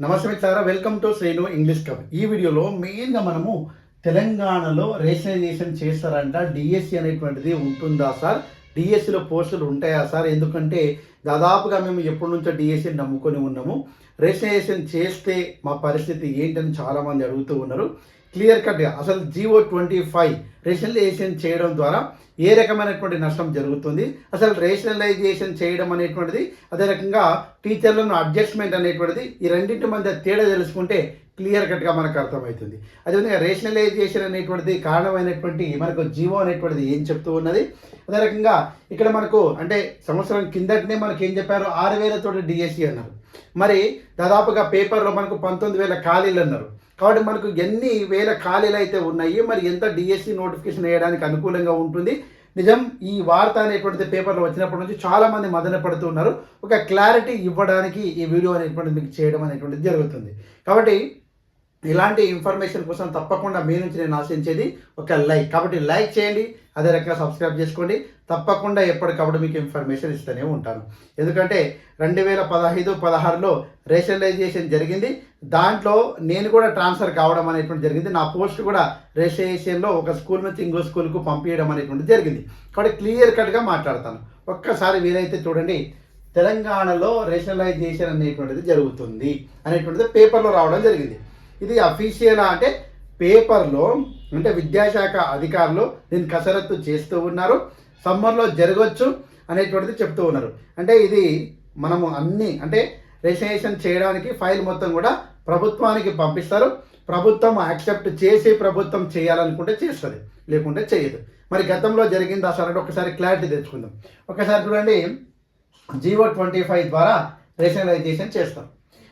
నమస్తే మిత్రులారా welcome to Srinu English club. ఈ వీడియోలో మెయిన్గా మనము తెలంగాణలో రేషనలైజేషన్ చేస్తారంట. డిఎస్సి అనేటువంటిది ఉంటుందా సార్? డిఎస్సిలో పోస్టులు ఉంటాయా సార్? ఎందుకంటే దాదాపుగా మేము ఎప్పటి నుంచో డిఎస్సిని నమ్ముకొని ఉన్నాము. రేషనలైజేషన్ చేస్తే మా పరిస్థితి ఏంటని చాలామంది అడుగుతూ ఉన్నారు. క్లియర్ కట్గా అసలు జియో ట్వంటీ ఫైవ్ రేషనలైజేషన్ చేయడం ద్వారా ఏ రకమైనటువంటి నష్టం జరుగుతుంది? అసలు రేషనలైజేషన్ చేయడం అనేటువంటిది అదే రకంగా టీచర్లను అడ్జస్ట్మెంట్ అనేటువంటిది ఈ రెండింటి మధ్య తేడా తెలుసుకుంటే క్లియర్ కట్గా మనకు అర్థమవుతుంది. అదేవిధంగా రేషనలైజేషన్ అనేటువంటిది కారణమైనటువంటి మనకు జీవో అనేటువంటిది ఏం చెప్తూ ఉన్నది? అదే రకంగా ఇక్కడ మనకు అంటే సంవత్సరం కిందటనే మనకి ఏం చెప్పారు? ఆరు వేలతోటి డిఎస్సి అన్నారు. మరి దాదాపుగా పేపర్లో మనకు పంతొమ్మిది వేల ఖాళీలు అన్నారు. కాబట్టి మనకు ఎన్ని వేల ఖాళీలు అయితే ఉన్నాయి మరి ఎంత డిఎస్సి నోటిఫికేషన్ వేయడానికి అనుకూలంగా ఉంటుంది? నిజం ఈ వార్త అనేటువంటిది పేపర్లో వచ్చినప్పటి నుంచి చాలామంది మదన పడుతున్నారు ఒక క్లారిటీ ఇవ్వడానికి ఈ వీడియో అనేటువంటిది మీకు చేయడం అనేటువంటిది జరుగుతుంది. కాబట్టి ఇలాంటి ఇన్ఫర్మేషన్ కోసం తప్పకుండా మీ నుంచి నేను ఆశించేది ఒక లైక్ కాబట్టి లైక్ చేయండి అదే రకంగా సబ్స్క్రైబ్ చేసుకోండి. తప్పకుండా ఎప్పటికప్పుడు మీకు ఇన్ఫర్మేషన్ ఇస్తూనే ఉంటాను. ఎందుకంటే రెండు వేల పదహైదు పదహారులో రేషనలైజేషన్ జరిగింది. దాంట్లో నేను కూడా ట్రాన్స్ఫర్ కావడం అనేటువంటి జరిగింది. నా పోస్ట్ కూడా రేషనలైజేషన్లో ఒక స్కూల్ నుంచి ఇంకో స్కూల్కు పంపించడం అనేటువంటి జరిగింది. కాబట్టి క్లియర్ కట్గా మాట్లాడతాను. ఒక్కసారి వీలైతే చూడండి తెలంగాణలో రేషనలైజేషన్ అనేటువంటిది జరుగుతుంది అనేటువంటిది పేపర్లో రావడం జరిగింది. ఇది అఫీషియలా అంటే పేపర్లో అంటే విద్యాశాఖ అధికారులు దీన్ని కసరత్తు చేస్తూ ఉన్నారు సమ్మర్లో జరగవచ్చు అనేటువంటిది చెప్తూ ఉన్నారు. అంటే ఇది మనము అన్ని అంటే రిజిస్ట్రేషన్ చేయడానికి ఫైల్ మొత్తం కూడా ప్రభుత్వానికి పంపిస్తారు. ప్రభుత్వం యాక్సెప్ట్ చేసి ప్రభుత్వం చేయాలనుకుంటే చేస్తుంది లేకుంటే చేయదు. మరి గతంలో జరిగింది అసలు అంటే ఒకసారి క్లారిటీ తెచ్చుకుందాం. ఒకసారి చూడండి జీవో ట్వంటీ ఫైవ్ ద్వారా రేషనలైజేషన్ చేస్తాం.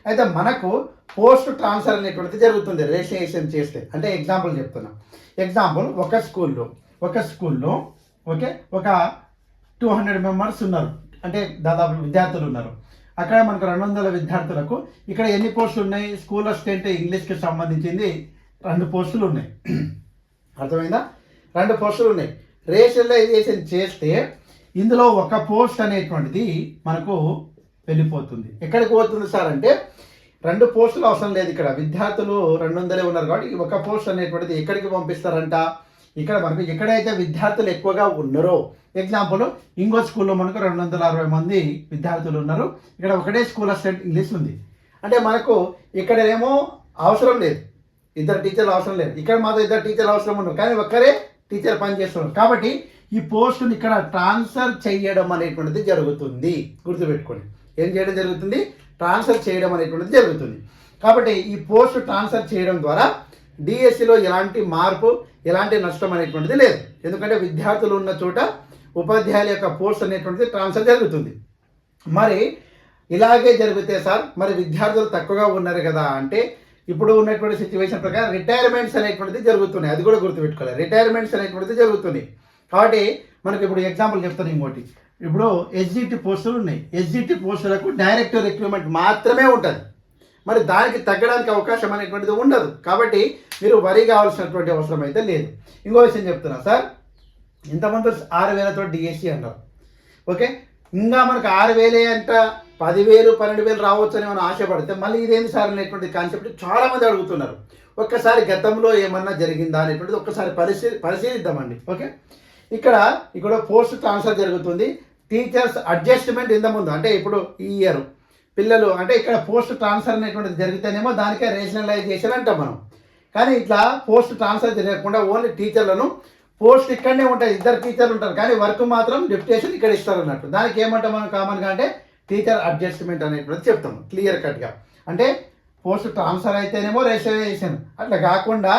అయితే మనకు పోస్ట్ ట్రాన్స్ఫర్ అనేటువంటిది జరుగుతుంది. రిజిస్ట్రేషన్ చేస్తే. అంటే ఎగ్జాంపుల్ చెప్తున్నా. ఎగ్జాంపుల్ ఒక స్కూల్లో ఒక స్కూల్లో ఓకే ఒక టూ హండ్రెడ్ మెంబర్స్ ఉన్నారు. అంటే దాదాపు విద్యార్థులు ఉన్నారు. అక్కడ మనకు రెండు వందల విద్యార్థులకు ఇక్కడ ఎన్ని పోస్టులు ఉన్నాయి? స్కూల్ అసిస్టెంట్ ఇంగ్లీష్కి సంబంధించింది రెండు పోస్టులు ఉన్నాయి. అర్థమైందా? రెండు పోస్టులు ఉన్నాయి. రేషనలైజేషన్ చేస్తే ఇందులో ఒక పోస్ట్ అనేటువంటిది మనకు వెళ్ళిపోతుంది. ఎక్కడికి పోతుంది సార్ అంటే రెండు పోస్టులు అవసరం లేదు ఇక్కడ. విద్యార్థులు రెండు వందలే ఉన్నారు కాబట్టి ఒక పోస్ట్ అనేటువంటిది ఎక్కడికి పంపిస్తారంట? ఇక్కడ మనకు ఎక్కడైతే విద్యార్థులు ఎక్కువగా ఉన్నారో ఎగ్జాంపుల్ ఇంకో స్కూల్లో మనకు రెండు వందల అరవై మంది విద్యార్థులు ఉన్నారు. ఇక్కడ ఒకటే స్కూల్ అసిస్టెంట్ ఇంగ్లీష్ ఉంది. అంటే మనకు ఇక్కడ ఏమో అవసరం లేదు. ఇద్దరు టీచర్లు అవసరం లేదు. ఇక్కడ మాత్రం ఇద్దరు టీచర్లు అవసరం ఉన్నారు కానీ ఒక్కరే టీచర్ పని చేస్తున్నారు కాబట్టి ఈ పోస్టుని ఇక్కడ ట్రాన్స్ఫర్ చేయడం అనేటువంటిది జరుగుతుంది. గుర్తుపెట్టుకోండి. ఏం చేయడం జరుగుతుంది? ట్రాన్స్ఫర్ చేయడం అనేటువంటిది జరుగుతుంది. కాబట్టి ఈ పోస్ట్ ట్రాన్స్ఫర్ చేయడం ద్వారా డిఎస్సిలో ఎలాంటి మార్పు ఎలాంటి నష్టం అనేటువంటిది లేదు. ఎందుకంటే విద్యార్థులు ఉన్న చోట ఉపాధ్యాయుల యొక్క పోస్ట్ అనేటువంటిది ట్రాన్స్ఫర్ జరుగుతుంది. మరి ఇలాగే జరిగితే సార్ మరి విద్యార్థులు తక్కువగా ఉన్నారు కదా అంటే ఇప్పుడు ఉన్నటువంటి సిచ్యువేషన్ ప్రకారం రిటైర్మెంట్స్ అనేటువంటిది జరుగుతున్నాయి. అది కూడా గుర్తుపెట్టుకోవాలి. రిటైర్మెంట్స్ అనేటువంటిది జరుగుతుంది కాబట్టి మనకి ఇప్పుడు ఎగ్జాంపుల్ చెప్తాను ఇంకోటి. ఇప్పుడు ఎస్జిటి పోస్టులు ఉన్నాయి. ఎస్జిటి పోస్టులకు డైరెక్ట్ రిక్రూట్మెంట్ మాత్రమే ఉంటుంది. మరి దానికి తగ్గడానికి అవకాశం అనేటువంటిది ఉండదు. కాబట్టి మీరు వరి కావాల్సినటువంటి అవసరం అయితే లేదు. ఇంకో విషయం చెప్తున్నా సార్. ఇంతమంది ఆరు వేలతో డిఎస్సి అన్నారు. ఓకే? ఇంకా మనకు ఆరు వేలే అంట పదివేలు పన్నెండు వేలు రావచ్చు అని మనం ఆశపడితే మళ్ళీ ఇదేంటి సార్ అనేటువంటి కాన్సెప్ట్ చాలామంది అడుగుతున్నారు. ఒక్కసారి గతంలో ఏమన్నా జరిగిందా అనేటువంటిది ఒక్కసారి పరిశీ పరిశీలిద్దామండి. ఓకే? ఇక్కడ ఇక్కడ పోస్ట్ ట్రాన్స్ఫర్ జరుగుతుంది. టీచర్స్ అడ్జస్ట్మెంట్ ఇంత ముందు అంటే ఇప్పుడు ఈ ఇయర్ పిల్లలు అంటే ఇక్కడ పోస్ట్ ట్రాన్స్ఫర్ అనేటువంటిది జరిగితేనేమో దానికే రేషనలైజేషన్ అంటాం మనం. కానీ ఇట్లా పోస్ట్ ట్రాన్స్ఫర్ జరగకుండా ఓన్లీ టీచర్లను పోస్ట్ ఇక్కడనే ఉంటాయి. ఇద్దరు టీచర్లు ఉంటారు కానీ వర్క్ మాత్రం డిప్యుటేషన్ ఇక్కడ ఇస్తారు అన్నట్టు. దానికి ఏమంటాం మనం కామన్గా అంటే టీచర్ అడ్జస్ట్మెంట్ అనేటువంటిది చెప్తాం క్లియర్ కట్గా అంటే పోస్ట్ ట్రాన్స్ఫర్ అయితేనేమో రేషనలైజేషన్ అట్లా కాకుండా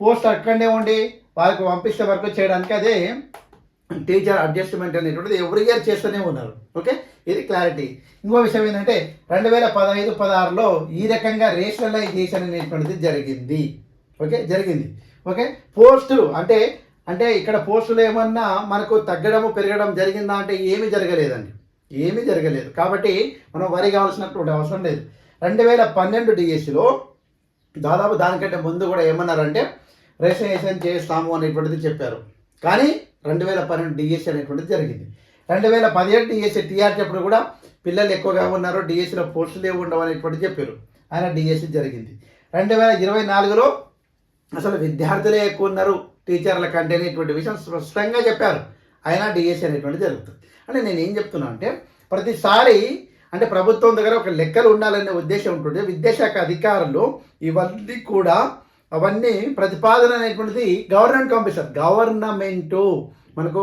పోస్ట్ అక్కడనే ఉండి వాళ్ళకి పంపిస్తే వర్క్ చేయడానికి అదే టీచర్ అడ్జస్ట్మెంట్ అనేటువంటిది ఎవ్రీ ఇయర్ చేస్తూనే ఉన్నారు. ఓకే ఇది క్లారిటీ ఇంకో విషయం ఏంటంటే రెండు వేల పదహైదు పదహారులో ఈ రకంగా రేషనలైజేషన్ అనేటువంటిది జరిగింది. ఓకే జరిగింది. ఓకే పోస్టులు అంటే అంటే ఇక్కడ పోస్టులు ఏమన్నా మనకు తగ్గడము పెరగడం జరిగిందా అంటే ఏమీ జరగలేదండి. ఏమీ జరగలేదు. కాబట్టి మనం వరి కావాల్సినటువంటి అవసరం లేదు. రెండు వేల పన్నెండు డిఎస్సిలో దాదాపు దానికంటే ముందు కూడా ఏమన్నారంటే రిజిస్ట్రేషన్ చేస్తాము అనేటువంటిది చెప్పారు. కానీ రెండు వేల పన్నెండు డిఎస్సి అనేటువంటిది జరిగింది. రెండు వేల పదిహేడు డిఎస్సీ టీఆర్సీ అప్పుడు కూడా పిల్లలు ఎక్కువగా ఉన్నారు డిఎస్సీలో పోస్టులు ఏమి ఉండవు అనేటువంటి చెప్పారు. ఆయన డిఎస్సీ జరిగింది. రెండు వేల ఇరవై నాలుగులో అసలు విద్యార్థులే ఎక్కువ ఉన్నారు టీచర్ల కంటే అనేటువంటి విషయం స్పష్టంగా చెప్పారు. అయినా డిఎస్సి అనేటువంటి జరుగుతుంది. అంటే నేను ఏం చెప్తున్నా అంటే ప్రతిసారి అంటే ప్రభుత్వం దగ్గర ఒక లెక్కలు ఉండాలనే ఉద్దేశం ఉంటుంది విద్యాశాఖ అధికారులు ఇవన్నీ కూడా అవన్నీ ప్రతిపాదన అనేటువంటిది గవర్నమెంట్ పంపిస్తారు గవర్నమెంటు. మనకు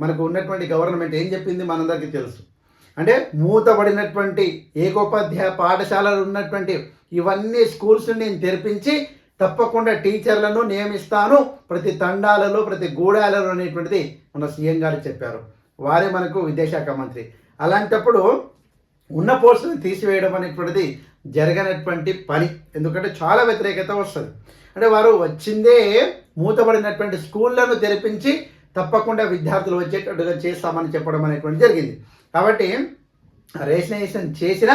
మనకు ఉన్నటువంటి గవర్నమెంట్ ఏం చెప్పింది మనందరికీ తెలుసు. అంటే మూతబడినటువంటి ఏకోపాధ్యాయ పాఠశాలలు ఉన్నటువంటి ఇవన్నీ స్కూల్స్ని నేను తెరిపించి తప్పకుండా టీచర్లను నియమిస్తాను. ప్రతి తండాలలో ప్రతి గూడాలలో అనేటువంటిది మన సీఎం గారు చెప్పారు. వారే మనకు విద్యాశాఖ మంత్రి. అలాంటప్పుడు ఉన్న పోస్టులను తీసివేయడం అనేటువంటిది జరగనటువంటి పని. ఎందుకంటే చాలా వ్యతిరేకత వస్తుంది. అంటే వారు వచ్చిందే మూతబడినటువంటి స్కూళ్ళను తెరిపించి తప్పకుండా విద్యార్థులు వచ్చేటట్టుగా చేస్తామని చెప్పడం అనేటువంటి జరిగింది. కాబట్టి రేషనైజేషన్ చేసిన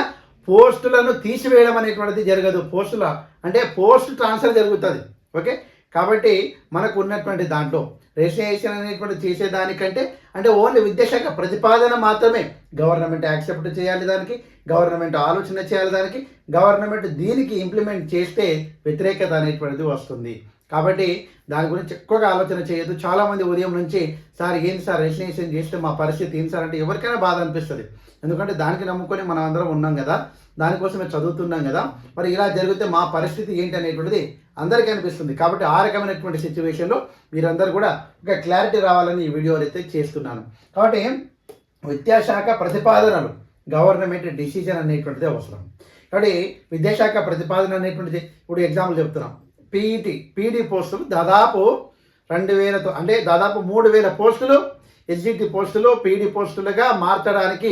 పోస్టులను తీసివేయడం అనేటువంటిది జరగదు. పోస్టుల అంటే పోస్ట్ ట్రాన్స్ఫర్ జరుగుతుంది. ఓకే? కాబట్టి మనకు ఉన్నటువంటి దాంట్లో రిజిస్ట్రేషన్ అనేటువంటి చేసేదానికంటే అంటే ఓన్లీ విద్యాశాఖ ప్రతిపాదన మాత్రమే. గవర్నమెంట్ యాక్సెప్ట్ చేయాలి దానికి గవర్నమెంట్ ఆలోచన చేయాలి దానికి గవర్నమెంట్ దీనికి ఇంప్లిమెంట్ చేస్తే వ్యతిరేకత అనేటువంటిది వస్తుంది. కాబట్టి దాని గురించి ఎక్కువగా ఆలోచన చేయొద్దు. చాలామంది ఉదయం నుంచి సార్ ఏంది సార్ రిజిస్ట్రేషన్ చేస్తే మా పరిస్థితి ఏంటి సార్? అంటే ఎవరికైనా బాధ అనిపిస్తుంది. ఎందుకంటే దానికి నమ్ముకొని మనం అందరం ఉన్నాం కదా. దానికోసమే చదువుతున్నాం కదా. మరి ఇలా జరిగితే మా పరిస్థితి ఏంటి అనేటువంటిది అందరికీ అనిపిస్తుంది. కాబట్టి ఆ రకమైనటువంటి సిచ్యువేషన్లో మీరందరూ కూడా ఇంకా క్లారిటీ రావాలని ఈ వీడియో అయితే చేస్తున్నాను. కాబట్టి విద్యాశాఖ ప్రతిపాదనలు గవర్నమెంట్ డిసిజన్ అనేటువంటిది అవసరం. కాబట్టి విద్యాశాఖ ప్రతిపాదన అనేటువంటిది ఇప్పుడు ఎగ్జాంపుల్ చెప్తున్నాం. పీఈటీ పీడీ పోస్టులు దాదాపు రెండు వేలతో అంటే దాదాపు మూడు వేల పోస్టులు ఎస్జిటి పోస్టులు పీడీ పోస్టులుగా మార్చడానికి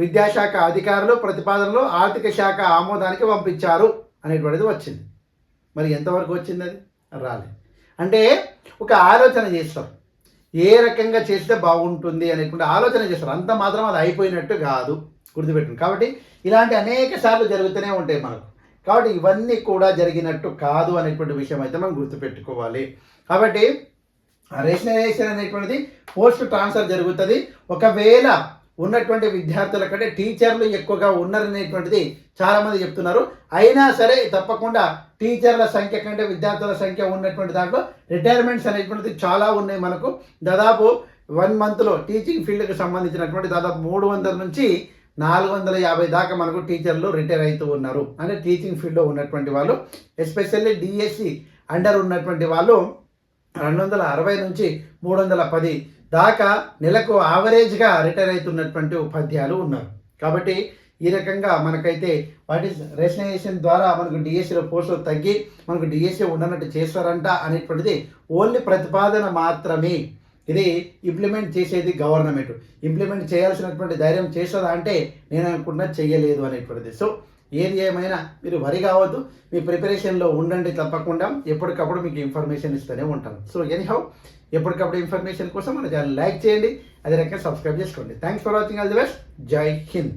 విద్యాశాఖ అధికారులు ప్రతిపాదనలు ఆర్థిక శాఖ ఆమోదానికి పంపించారు అనేటువంటిది వచ్చింది. మరి ఎంతవరకు వచ్చింది అది రాలేదు అంటే ఒక ఆలోచన చేస్తారు. ఏ రకంగా చేస్తే బాగుంటుంది అనేటువంటి ఆలోచన చేస్తారు. అంత మాత్రం అది అయిపోయినట్టు కాదు. గుర్తుపెట్టండి కాబట్టి ఇలాంటి అనేక సార్లు జరుగుతూనే ఉంటాయి మనకు. కాబట్టి ఇవన్నీ కూడా జరిగినట్టు కాదు అనేటువంటి విషయం అయితే మనం గుర్తుపెట్టుకోవాలి. కాబట్టి రేషనలైజేషన్ అనేటువంటిది పోస్ట్ ట్రాన్స్ఫర్ జరుగుతుంది. ఒకవేళ ఉన్నటువంటి విద్యార్థుల కంటే టీచర్లు ఎక్కువగా ఉన్నారనేటువంటిది చాలామంది చెప్తున్నారు. అయినా సరే తప్పకుండా టీచర్ల సంఖ్య కంటే విద్యార్థుల సంఖ్య ఉన్నటువంటి దాంట్లో రిటైర్మెంట్స్ అనేటువంటిది చాలా ఉన్నాయి మనకు. దాదాపు వన్ మంత్లో టీచింగ్ ఫీల్డ్కి సంబంధించినటువంటి దాదాపు మూడు వందల నుంచి నాలుగు వందల యాభై దాకా మనకు టీచర్లు రిటైర్ అవుతూ ఉన్నారు. అంటే టీచింగ్ ఫీల్డ్లో ఉన్నటువంటి వాళ్ళు ఎస్పెషల్లీ డిఎస్సి అండర్ ఉన్నటువంటి వాళ్ళు రెండు వందల అరవై నుంచి మూడు వందల పది దాకా నెలకు ఆవరేజ్గా రిటైర్ అవుతున్నటువంటి ఉపాధ్యాయులు ఉన్నారు. కాబట్టి ఈ రకంగా మనకైతే వాటి రెసినేషన్ రేషనైజేషన్ ద్వారా మనకు డిఎస్సీలో పోస్టులు తగ్గి మనకు డిఎస్సీ ఉండనట్టు చేస్తారంట అనేటువంటిది ఓన్లీ ప్రతిపాదన మాత్రమే. ఇది ఇంప్లిమెంట్ చేసేది గవర్నమెంట్ ఇంప్లిమెంట్ చేయాల్సినటువంటి ధైర్యం చేస్తుందా అంటే నేను అనుకున్నా చేయలేదు అనేటువంటిది. సో ఏది ఏమైనా మీరు వరి కావద్దు మీ ప్రిపరేషన్లో ఉండండి తప్పకుండా. ఎప్పటికప్పుడు మీకు ఇన్ఫర్మేషన్ ఇస్తూనే ఉంటాను. సో ఎనీహౌ ఎప్పటికప్పుడు ఇన్ఫర్మేషన్ కోసం మన ఛానల్ లైక్ చేయండి అదే రకంగా సబ్స్క్రైబ్ చేసుకోండి. Thanks for watching all the best జై హింద్